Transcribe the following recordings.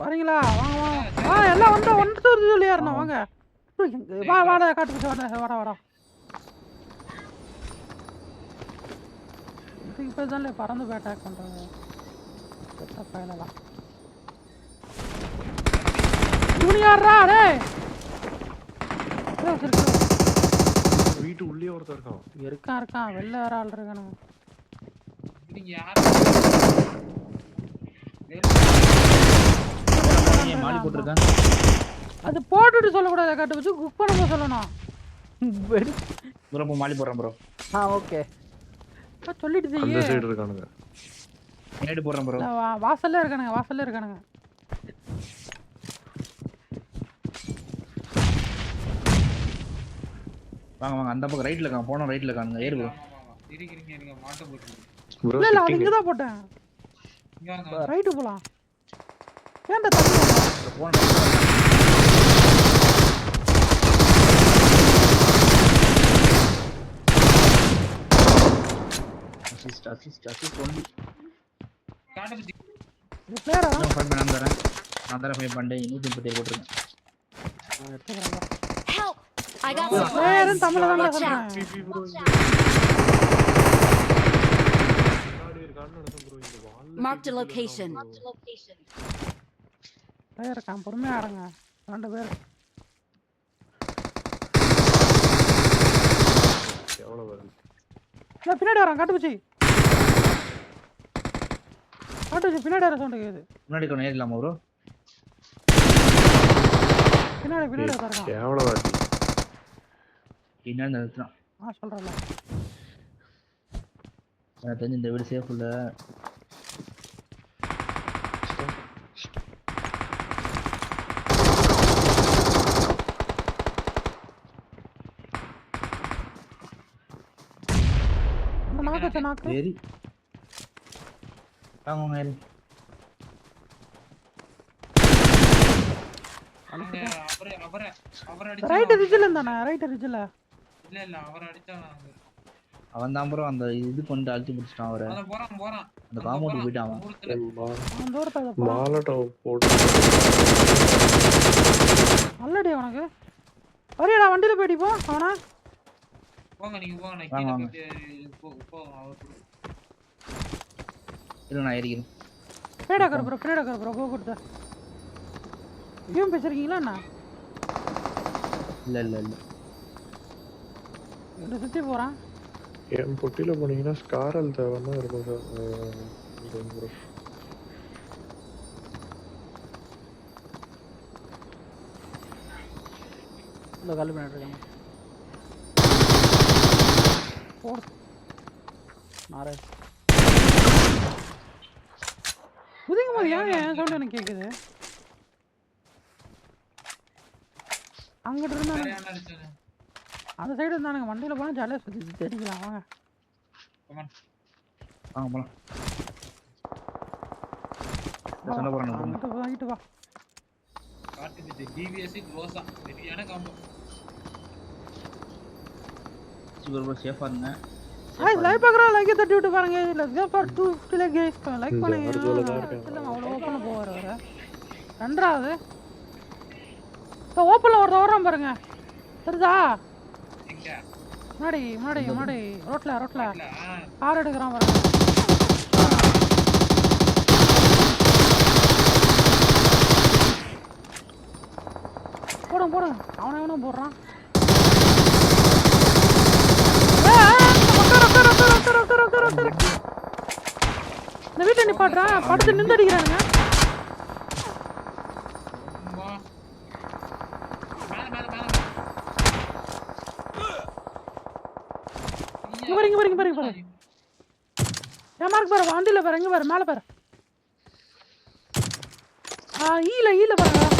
வரீங்களா? வாங்க வாங்க வா எல்லாம் வந்து ஒன்று தூரத்து சொல்லி ஏறணும் வாங்க. வா வாடா காட்டு பிடிச்சி வாடா வாடா வாடா. பேர் தான் பறந்து போய் அட்டாக் பண்ணுறாங்க டேய். ஏய், இருக்கு. வீட்டு உள்ளே ஒருத்தர் இருக்கான். இருக்கான் இருக்கான். வெளில வேற ஆள் இருக்கானுங்க நீங்க யாரு? ஏன் மாடி போட்டிருக்கேன் அது போட்டுட்டு சொல்லக்கூடாது காட்டு வச்சு குக் பண்ணும்போது சொல்லணும். ப்ரோ இப்போ மாடி போடுறேன் ப்ரோ. ஆ ஓகே. சொல்லிட்டு அந்த. சைடு இருக்கானுங்க. நேடு போடுறேன் ப்ரோ. வாசல்ல இருக்கானுங்க வாசல்ல இருக்கானுங்க. வாங்க வாங்க. அந்த பக்கம் ரைட்ல இருக்கான் போனோம் ரைட்ல இருக்கானுங்க. ஏறு ப்ரோ. இருக்கிறீங்க இருங்க மாட்ட போட்டுருக்கு. ப்ரோ இல்ல இல்ல அது இங்க தான் போட்டேன். இங்க வாங்க. ரைட்டு போலாம். ஏன்டா வந்த? போன அசிஸ்ட் அசிஸ்ட் அசிஸ்ட் ஒன்லி பிளேயரா நான் பண்ண தரேன் நான் தரேன் பண்ணேன். தமிழ்ல தான் சொல்றேன். பிபி ப்ரோ இங்க பிளேயர் இருக்கான். பொறுமையா ஆடுங்க ரெண்டு பேர். எவ்வளவு வருது இல்ல பின்னாடி வரான் காட்டுப்பூச்சி காட்டுப்பூச்சி பின்னாடி வர சவுண்ட் கேக்குது. முன்னாடி கொஞ்சம் ஏறலாமா ப்ரோ? பின்னாடி பின்னாடி இருக்கான் எவ்வளவு வாட்டி என்னன்னு நிறுத்தினான் ஆ சொல்றேன்ல. எனக்கு தெரிஞ்சு இந்த வீடு சேஃப் இல்லை வாங்க வாங்க ஏறி அவங்க அவரை அவரை அவரை அடிச்சா ரைட் ரிஜில் இருந்தானே ரைட் ரிஜில் இல்ல இல்ல அவரை அவன் தான் ப்ரோ அந்த இது பண்ணிட்டு அழுத்தி பிடிச்சிட்டான் அவரை போறான் போறான் அந்த காம்பவுண்ட் போயிட்டான் அவன் தூரத்துல. மாலட்டோ போட்டு நல்லடி அவனுக்கு வரியாடா வண்டியில போயிட்டு போ அவனா போங்க நீங்க நான் கீழே. போயிட்டு அவர் நான் ஏறிக்கிறேன். ப்ரோ பின்னாடி உட்காரு ப்ரோ கோ கேம் பேசுறீங்களா இல்லை இல்லை இல்லை. சுத்தி போறான். என் பொட்டியில போனீங்கன்னா ஸ்காரல் தேவைன்னா இருக்கும் சார் ப்ரோ இந்த கல் பின்னாடி இருக்காங்க. போடு. நாரே குதிக்கும் போது ஏன் ஏன் சவுண்ட் எனக்கு கேக்குது? அங்கிட்டு அடிச்சானு? அந்த சைடு இருந்தானுங்க வண்டியில போனா ஜாலியாக சுத்தி தெரிக்கலாம் வாங்க. வாங்க போகலாம் சண்டை வாங்கிட்டு வா காட்டு பிச்சு டிவிஎஸ் க்ளோஸா சரியான காம்போ. சூப்பர் ப்ரோ சேஃபாக இருங்க ஹாய் லைக் பார்க்குறோம் லைக் தட்டி விட்டு பாருங்க. Let's go for two fifty like guys like பண்ணுங்க. இல்லைங்க அவ்வளோ ஓப்பனில் போவார் வர ரெண்டாவது இப்போ ஓப்பனில் ஒருத்த ஓடுறான் பாருங்க. தெரியுதா? முன்னாடி முன்னாடி முன்னாடி. ரோட்ல ரோட்ல. இல்ல ஆ, கார் எடுக்கிறான் பாருங்க. போடுங்க போடுங்க. அவனை எவனும் போடுறான் ஏய், ஏய், உட்கார உட்கார உட்கார உட்கார உட்கார இந்த வீட்டை நிப்பாட்டுறான் படுத்து நின்று அடிக்கிறானுங்க இங்க பாரு, இங்க பாரு, இங்க பாரு, இங்க பாரு. என் மார்க் பாரு வண்டியில பாரு இங்க பாரு மேல பாரு. ஆ e ஈல ஈல e பாருங்க.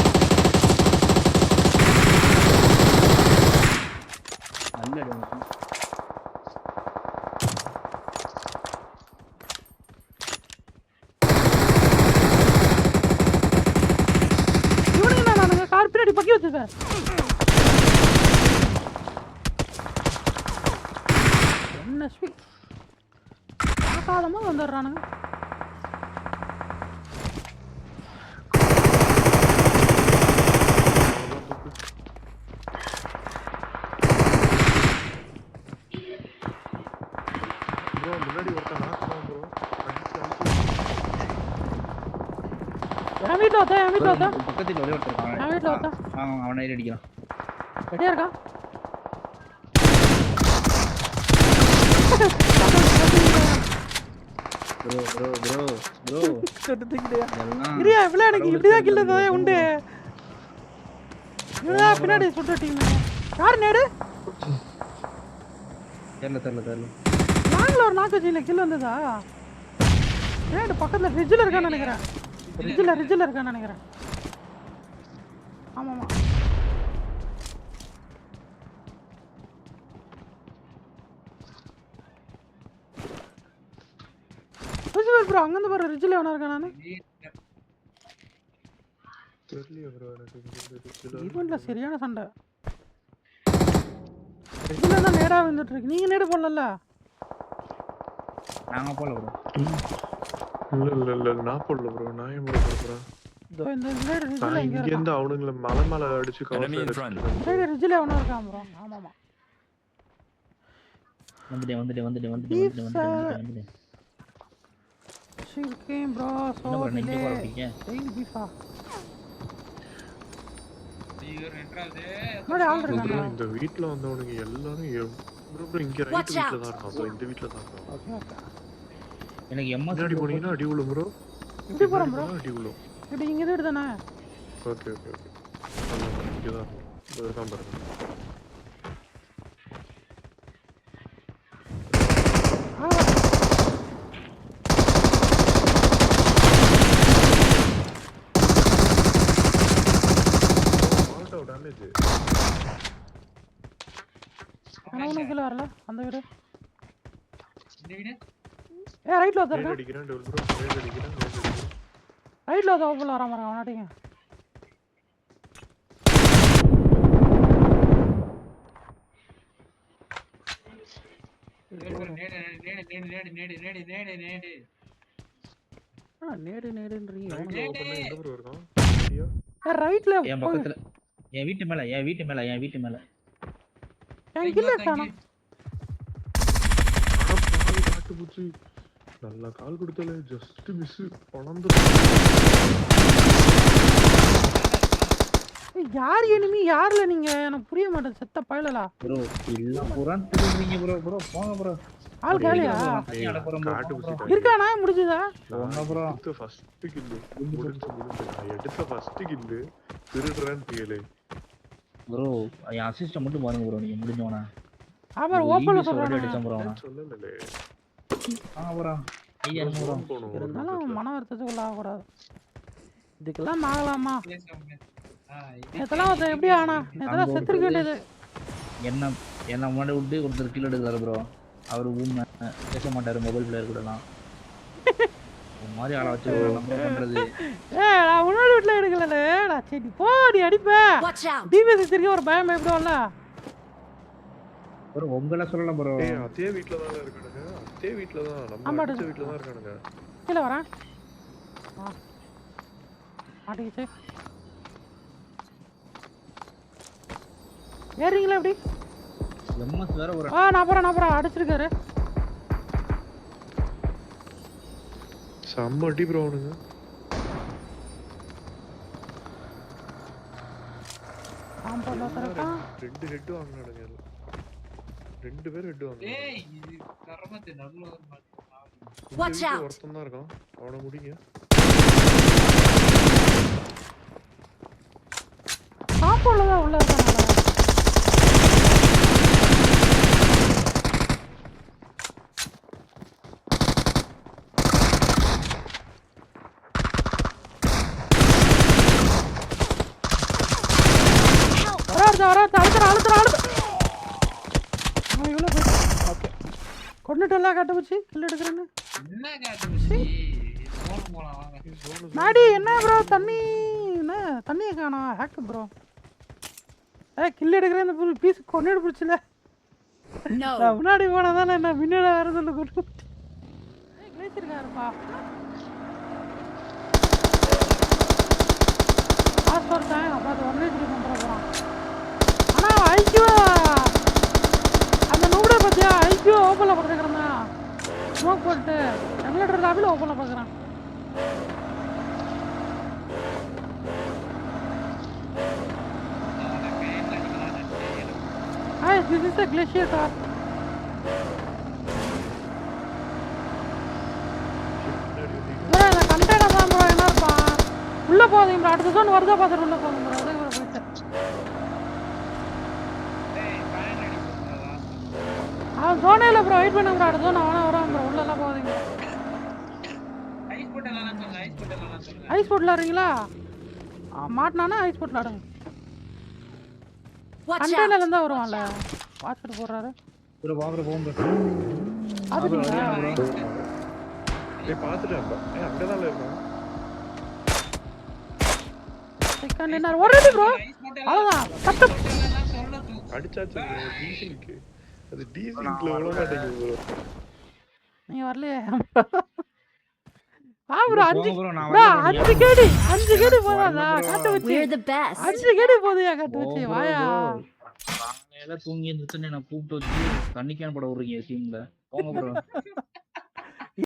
الزبالة الناس فيك هذا ما ندر أنا வீட்டுல வந்தேன் என் வீட்டுல வந்தேன் என் வீட்டுல வந்தேன் அவன் அவனை ஏறி அடிக்கிறான். ரெடியா இருக்கா? ப்ரோ ப்ரோ ப்ரோ ப்ரோ தொட்டு தூக்கிட்டியா? எல்லாம் இரியா இப்படிலாம் எனக்கு இப்படிதான் கில்ல தான் உண்டு இவனுதான் பின்னாடி சுட்ட டீம் யார் நேடு தெரியல தெரியல தெரியல. நாங்களும் ஒரு நாக்கு வச்சிங்களா கில் வந்ததா? நேடு பக்கத்தில் ஃப்ரிட்ஜில் இருக்கான்னு நினைக்கிறேன். ஃப்ரிட்ஜில் ஃப்ரிட்ஜில் இருக்கான்னு நினைக்கிறேன். ஆமாம். ஆமாம் ப்ரோ அங்கேருந்து பாரு ரிட்ஜில் எவனா இருக்கா நான் தெரியலையே ப்ரோ எனக்கு சரியான சண்டை. இதுல நேரா வந்துட்டு இருக்கு. நீங்க நேடு போடல நாங்க போல ப்ரோ இல்ல இல்ல இல்ல நான் போடல ப்ரோ நான் ஏன் ப்ரோ போடுறேன் இங்க அவனுங்கள மலை மலை அடிச்சு கவர் ரிஜில அவன இருக்கான் ப்ரோ ஆமாமா. வந்துடே வந்துடே வந்துடே வந்துடே வந்துடே வந்துடே ஷீல் கேம் வந்தவனுங்க எல்லாரும் இங்க ரைட் வீட்ல தான் வீட்ல தான் எனக்கு எம்மா அடி போனீங்கன்னா அடி விழும் ப்ரோ இப்படி போறோம் ப்ரோ அடி விழும். இப்படி இங்கே தான் தானே ஓகே ஓகே. ஓகே இங்கே தான் பாருங்க வரல. அந்த வீடு. இந்த வீடு? ஏ ரைட்ல வந்தாரு அடிக்கிறேன் டபுள் அடிக்கிறேன். ரைட்ல வந்து ஓப்பன்ல வர மாதிரி அவனாட்டிங்க என் வீட்டு மேல என் வீட்டு மேல என் வீட்டு மேல. என் கில்ல காணோம் நல்லா கால் கொடுத்தல ஜஸ்ட் மிஸ் பொணந்து ஏய், யார் எனிமி யார்ல நீங்க? எனக்கு புரிய மாட்டேன் செத்த பயலலா ப்ரோ இல்ல புறான் திரும்பீங்க ப்ரோ. ப்ரோ போங்க ப்ரோ. ஆள் காலியா? இருக்கானா? முடிஞ்சுதா? ஒன்ன ப்ரோ. ஃபர்ஸ்ட் கில்லு முடிஞ்சு முடிஞ்சு. எடுத்த ஃபர்ஸ்ட் கில்லு திருடுறேன்னு கேளு ப்ரோ என் அசிஸ்ட மட்டும் பாருங்க ப்ரோ. நீங்க முடிஞ்சவனா? ஆமா ஓப்பன்ல சொல்றானே சொல்லலே இருந்தாலும். மன வருத்தத்துக்குள்ள ஆகக்கூடாது இதுக்கெல்லாம் ஆகலாமா நேத்தெல்லாம் ஒருத்தன் எப்படி ஆனா? நேத்தெல்லாம் செத்துருக்க வேண்டியது. என்ன என்ன முன்னாடி விட்டு ஒருத்தர் கீழே எடுக்கிறாரு ப்ரோ அவர் ஊமை பேச மாட்டாரு மொபைல் பிளேயர் கூடலாம். ஒரு மாதிரி ஆளை வச்சு நம்ம பண்றது? நான் உன்னோட வீட்டுல எடுக்கல நான் சரி நீ போ நீ அடிப்ப! டிவிஎஸ் திருக்க ஒரு பயம் பயப்படுவோம்ல ப்ரோ உங்களை சொல்லல ப்ரோ ஏய் அதே வீட்ல தான் இருக்கானுங்க. அதே வீட்ல தான். நம்ம. அடிச்ச வீட்ல தான் இருக்கானுங்க. கீழே வரேன். மாட்டிக்கிச்சு. ஏறீங்களா எப்படி? எம்எஸ் வேற ஒரு ஆ நான் போறேன் நான் போறேன். அடிச்சிருக்காரு. செம்ம அடி ப்ரோ அவனுங்க. காம்பவுண்ட் ரெண்டு ஹெட் வாங்கினானுங்க எல்லாம். ரெண்டு பேர் ஹெட் ஏய், இது கர்மத்து நடுவுல ஒரு out. ஒருத்தன் தான் இருக்கான். அவனை முடிங்க. கொண்டுட்டெல்லாம் காட்ட போச்சு. கில் எடுக்கிறேன்னு. என்ன போச்சு? நாடி என்ன ப்ரோ தண்ணி என்ன? தண்ணியை காணா ஹேக் ப்ரோ ஏ கில் எடுக்கிறேன் இந்த பீஸ் கொண்டு பிடிச்சல முன்னாடி போனதானே என்ன முன்னாடி வேறு கொண்டு போயிட்டு இருக்காருப்பா ஓப்பன் பண்ண பார்க்குறான். Guys, this is a glacier car. bro, இந்த கண்டெய்னர் தான் bro என்ன இருப்பான் உள்ள போதும் bro. அடுத்த ஜோன் வருதா பார்த்துட்டு உள்ள போதும் bro. அதே ஒரு போயிட்டு. அவன் ஜோனே இல்லை bro. வெயிட் பண்ணுங்க bro. அடுத்த ஜோன் அவனா வரான் bro. உள்ளெல்லாம் போதும் ஐஸ் வரீங்களா ஆ, மாட்டினானா ஐஸ் Watch out! கண்டெய்னர்ல இருந்தா வருவான்ல. வாட்ச் போடுறாரு. ப்ரோ வா ப்ரோ போகும் ப்ரோ பாத்துட்டீங்களா ஏய் பாத்துட்டேன்ப்பா ஏய் அங்கதான் இருக்கான் செகண்ட் என்ன ஒரு ப்ரோ. சொல்ல தூ அடிச்சாச்சு டீசலுக்கு அது டீசலுக்குள்ள விட மாட்டேங்குது bro. நீ வரலையே. ப்ரோ அஞ்சு அஞ்சு கேடி அஞ்சு கேடி போதாதா காட்டு வச்சு. அஞ்சு கேடி போதியா காட்டு வச்சு. வாயா. காலையில தூங்கி இருந்துச்சுன்னு என்ன கூப்பிட்டு வச்சு தண்ணி கேன் போட விடுறீங்க டீம்ல போங்க ப்ரோ